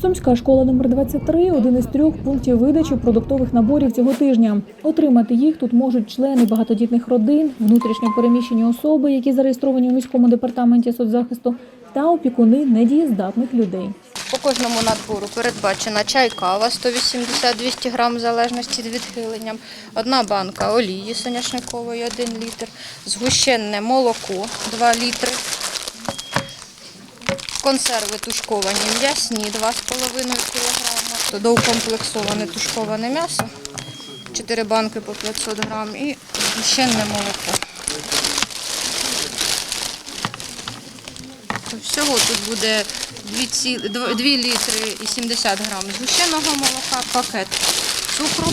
Сумська школа номер 23 – один із трьох пунктів видачі продуктових наборів цього тижня. Отримати їх тут можуть члени багатодітних родин, внутрішньо переміщені особи, які зареєстровані у міському департаменті соцзахисту, та опікуни недієздатних людей. По кожному надбору передбачена чай, кава 180-200 грам в залежності від відхилення, одна банка олії соняшникової 1 літр, згущенне молоко 2 літри, консерви тушковані м'ясні 2,5 кг, доукомплексоване тушковане м'ясо. 4 банки по 500 грам і згущенне молоко. Всього тут буде 2, 2 літри і 70 грам згущеного молока, пакет цукру,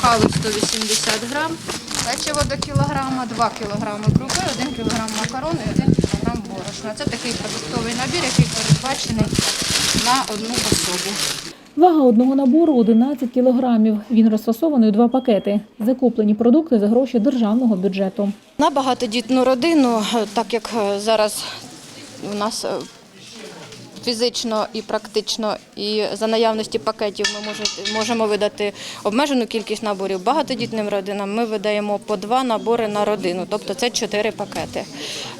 кави 180 грам, печиво до кілограма, 2 кілограми крупи, 1 кілограм макарон і 1 кілограм борошна. Це такий продуктовий набір, який передбачений на одну особу. Вага одного набору – 11 кілограмів. Він розфасований у два пакети. Закуплені продукти за гроші державного бюджету. На багатодітну родину, так як е, зараз у нас е, фізично і практично, і за наявності пакетів ми можемо видати обмежену кількість наборів. Багатодітним родинам ми видаємо по два набори на родину, тобто це чотири пакети.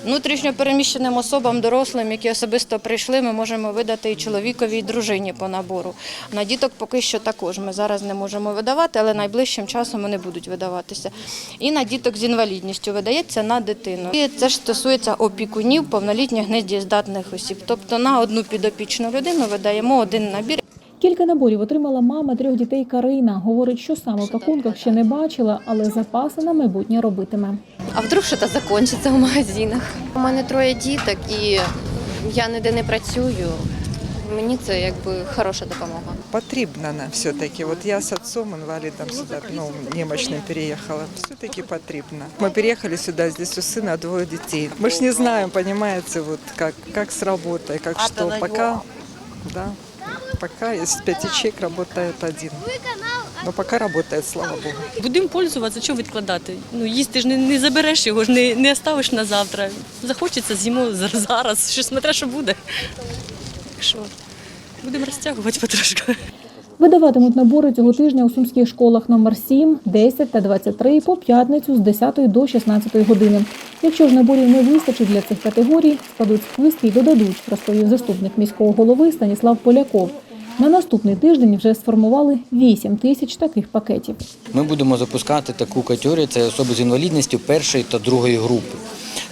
Внутрішньо переміщеним особам, дорослим, які особисто прийшли, ми можемо видати і чоловікові, і дружині по набору. На діток поки що також ми зараз не можемо видавати, але найближчим часом вони будуть видаватися. І на діток з інвалідністю видається на дитину. І це ж стосується опікунів повнолітніх недієздатних осіб. Тобто на одну підопічну людину видаємо один набір. Кілька наборів отримала мама трьох дітей Карина. Говорить, що саме в пакунках ще не бачила, але запаси на майбутнє робитиме. А вдруг щось закінчиться в магазинах? У мене троє діток і я ніде не працюю. Мені це якби хороша допомога. потрібна нам все-таки. Вот я с отцом инвалидом сюда, ну, немощным переехала. Все-таки потрібно. Мы переехали сюда, здесь у сына двое детей. Мы ж не знаем, понимаете, вот как, как с работой, как что. Пока, да, пока из пяти человек работает один. Но пока работает, слава богу. Будемо пользуватися, чого відкладати? Ну, їсти ж не, не забереш його, ж не, не оставиш на завтра. Захочеться, з'їмо за- зараз, що смотря, що буде. Так що будемо розтягувати потрошку. Видаватимуть набори цього тижня у сумських школах номер 7, 10 та 23 по п'ятницю з 10 до 16 години. Якщо ж наборів не вистачить для цих категорій, складуть списки і додадуть, розповів заступник міського голови Станіслав Поляков. На наступний тиждень вже сформували 8 тисяч таких пакетів. Ми будемо запускати таку категорію, це особи з інвалідністю першої та другої групи.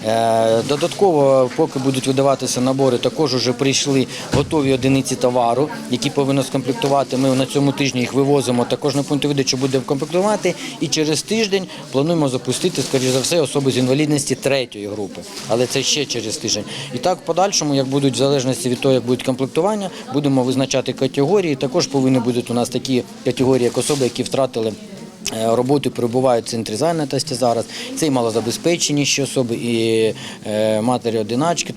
Е, Додатково, поки будуть видаватися набори, також вже прийшли готові одиниці товару, які повинні скомплектувати. Ми на цьому тижні їх вивозимо. Також на пункті видачі будемо комплектувати. І через тиждень плануємо запустити, скоріш за все, особи з інвалідності третьої групи. Але це ще через тиждень. І так в подальшому, як будуть в залежності від того, як будуть комплектування, будемо визначати категорії. Також повинні будуть у нас такі категорії, як особи, які втратили. Е, Роботи перебувають в центрі зайнятості зараз. Це і малозабезпеченіші особи, і е, матері-одиначки.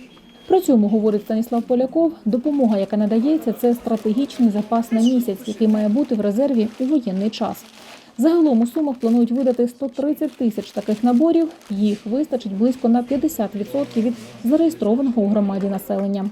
При цьому, говорить Станіслав Поляков, допомога, яка надається, це стратегічний запас на місяць, який має бути в резерві у воєнний час. Загалом у Сумах планують видати 130 тисяч таких наборів. Їх вистачить близько на 50% від зареєстрованого у громаді населення.